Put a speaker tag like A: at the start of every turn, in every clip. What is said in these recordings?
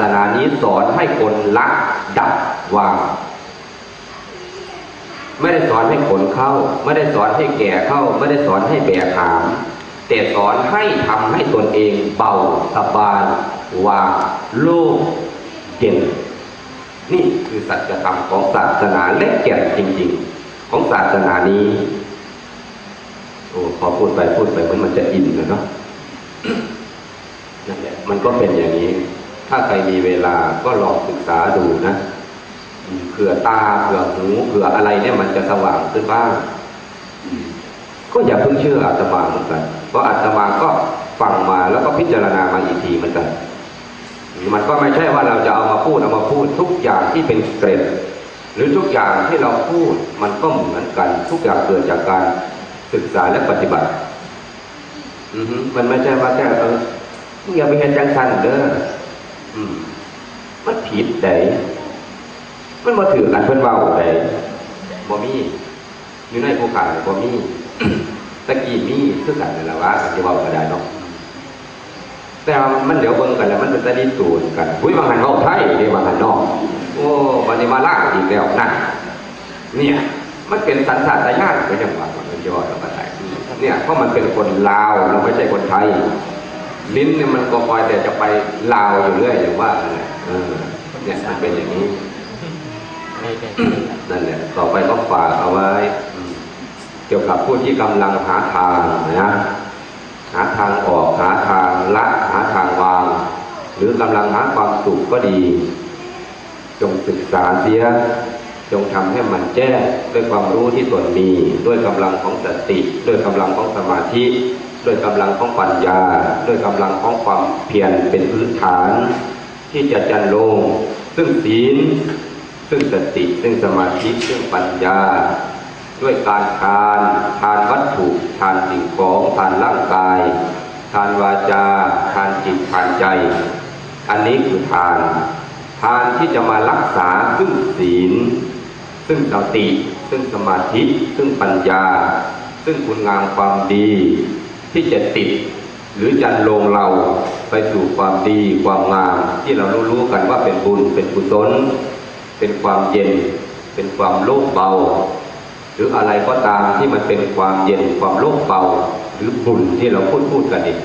A: สนานี้สอนให้คนละดับวาง ไม่ได้สอนให้ขนเข้า ไม่ได้สอนให้แก่เข้า ไม่ได้สอนให้แบกหาม แต่สอนให้ทำให้ตนเองเบาสบายวางโล่งเย็นนี่คือสัจธรรมของศาสนาเล็กแก่นจริง ๆ ของศาสนานี้โอ้พอพูดไปพูดไปมันมันจะอินเลยเนาะนั่นแหละมันก็เป็นอย่างนี้ ถ้าใครมีเวลาก็ลองศึกษาดูนะเผื่อตาเผื่อหูเผื่ออะไรเนี่ยมันจะสว่างขึ้นบ้างก็อย่าเพิ่งเชื่ออาตมาเหมือนกันเพราะอาตมาก็ฟังมาแล้วก็พิจารณามาอีกทีเหมือนกันมันก็ไม่ใช่ว่าเราจะเอามาพูดเอามาพูดทุกอย่างที่เป็นเกร็ดหรือทุกอย่างที่เราพูดมันก็เหมือนกัน ทุกอย่างเกิดจากการศึกษาและปฏิบัติ อืมันไม่ใช่ว่าแค่เอออย่าไปเห็นจังสันเด้อ มมันผิดไดมันมาถือกันเพื่อนเว้าไดบ่มีอยู่ในภูเขาบ่มีตะกี้มีคือกันนั่นแหละว่ากันจะเว้าก็ได้เนาะแต่ว่ามันเหลียวเบิ่งกันแล้วมันเป็นตะดีตูนกันอุ้ยบางหันเว้าไทยเด้บางหันนอกโอ้วันนี้มาล่าอีกแล้วนั่นเนี่ย มันเป็นสัญชาตญาณก็ยังว่ามันย่อแล้วก็ได้เนี่ยเพราะมันเป็นคนลาวเราไม่ใช่คนไทย ลิ้นเนี่ยมันก็คอยแต่จะไปลาวอยู่เรื่อยอย่างว่านั่นแหละเออเนี่ยมันเป็นอย่างนี้นั่นแหละต่อไปก็ฝากเอาไว้อืมเกี่ยวกับผู้ที่กำลังหาทางนะหาทางออกหาทางละหาทางวาง หรือกำลังหาความสุขก็ดี จงศึกษาเสียจงทำให้มันแจ้งด้วยความรู้ที่ตนมี ด้วยกำลังของสติ ด้วยกำลังของสมาธิ ด้วยกำลังของปัญญา ด้วยกำลังของความเพียรเป็นพื้นฐาน ที่จะจันลง ซึ่งศีล ซึ่งสติ ซึ่งสมาธิ ซึ่งปัญญา ด้วยการทานทานวัตถุทานสิ่งของทานร่างกาย ทานวาจา ทานจิตทานใจ อันนี้คือทาน ทานที่จะมารักษาซึ่งศีล ซึ่งสติ ซึ่งสมาธิ ซึ่งปัญญา ซึ่งคุณงามความดี ที่จะติด หรือจันลงเราไปสู่ความดีความงามที่เรารู้ๆกันว่าเป็นบุญเป็นกุศลเป็นความเย็น เป็นความโล่งเบา หรืออะไรก็ตามที่มันเป็นความเย็นความโล่งเบา หรือบุญที่เราพูดพูดกันเอง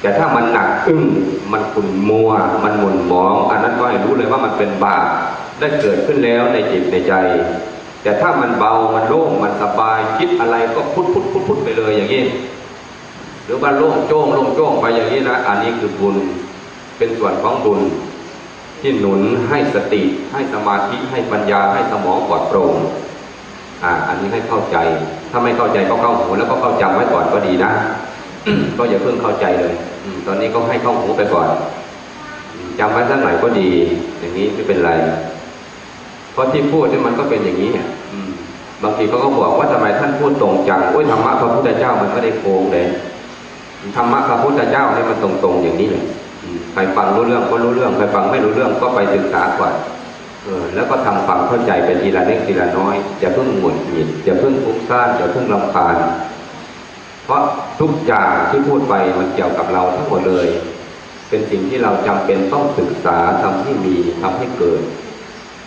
A: แต่ถ้ามันหนักอึ้งมันขุ่นมัว มันหม่นหมอง อันนั้นก็ให้รู้เลยว่ามันเป็นบาปได้เกิดขึ้นแล้วในจิตในใจ แต่ถ้ามันเบามันโล่งมันสบายคิดอะไรก็พุทพุทพุทพุทไปเลยอย่างนี้ หรือว่าโล่งโจ้งโล่งโจ้งไปอย่างนี้นะอันนี้คือบุญเป็นส่วนของบุญ ที่หนุนให้สติ ให้สมาธิให้ปัญญาให้สมองปลอดโปร่งอ่า อันนี้ให้เข้าใจ ถ้าไม่เข้าใจก็เข้าหูแล้วก็เข้าจำไว้ก่อนก็ดีนะก็อย่าเพิ่งเข้าใจเลยอตอนนี้ก็ให้เข้าหูไปก่อนจำไว้สักหน่อยก็ดี อย่างนี้ไม่เป็นไร เพราะที่พูดนี่มันก็เป็นอย่างนี้บางทีเขาก็บอกว่าทำไมท่านพูดตรงจังโอ้ยธรรมะพระพุทธเจ้ามันไม่ได้โกงเลย ธรรมะพระพุทธเจ้าเนี่ยมันตรงๆอย่างนี้เลยใครฟังรู้เรื่องก็รู้เรื่องใครฟังไม่รู้เรื่องก็ไปศึกษาก่อนเออแล้วก็ทำความเข้าใจไปทีละเล็กทีละน้อยอย่าเพิ่งหงุดหงิดอย่าเพิ่งฟุ้งซ่านอย่าเพิ่งรำคาญเพราะทุกอย่างที่พูดไปมันเกี่ยวกับเราทั้งหมดเลย เป็นสิ่งที่เราจำเป็นต้องศึกษาทำให้มีทำให้เกิด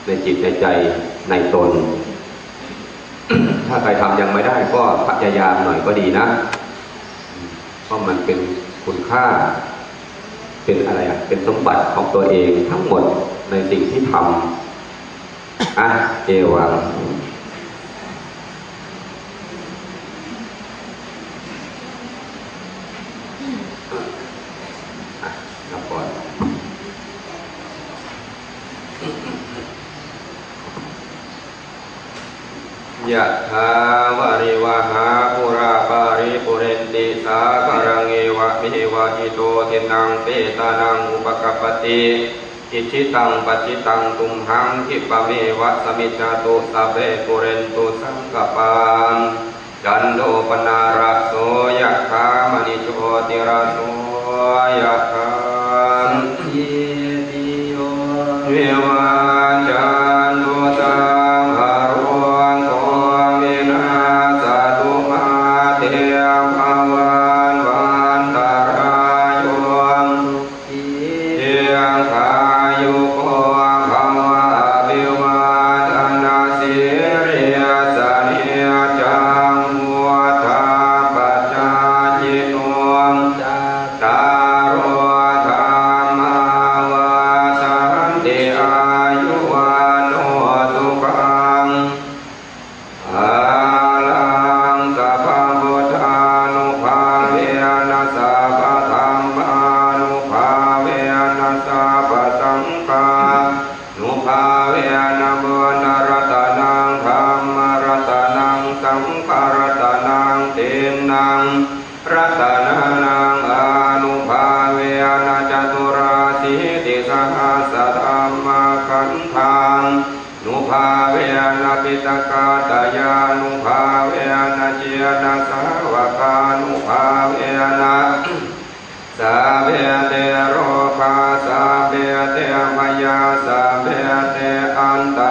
A: ในจิตในใจในตน ถ้าใครทำยังไม่ได้ก็พยายามหน่อยก็ดีนะ เพรามันเป็นคุณค่า เป็นอะไรอะ เป็นสมบัติของตัวเองทั้งหมดในสิ่งที่ทำอะเอวังอะนับก่อนยะถาวาริวหาปุราปาริปุเรนติ สาคารังเอวะมิวะอิโตทินังเปตานังอุปกปติอิชิตังปัจิตังตุมหังคิปะเมวะสมิจาตุสัพเพปุเรนตุสังกปานจันโดปนาระโสยะคามณิโชติระโสยะคา ยานบุญรัตนังธรรมรัตนังสังฆรัตนังเตนัรตานังอนุภาเวนะจตุราสิติสหัสธรรมคันธังนุภาเวนะปิตกาตยานุภาเวนะเจนะสาวกานุภาเวนะสาเวเตโร ภาสาเพเตมยาสาเพเตอันตา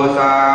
A: 動産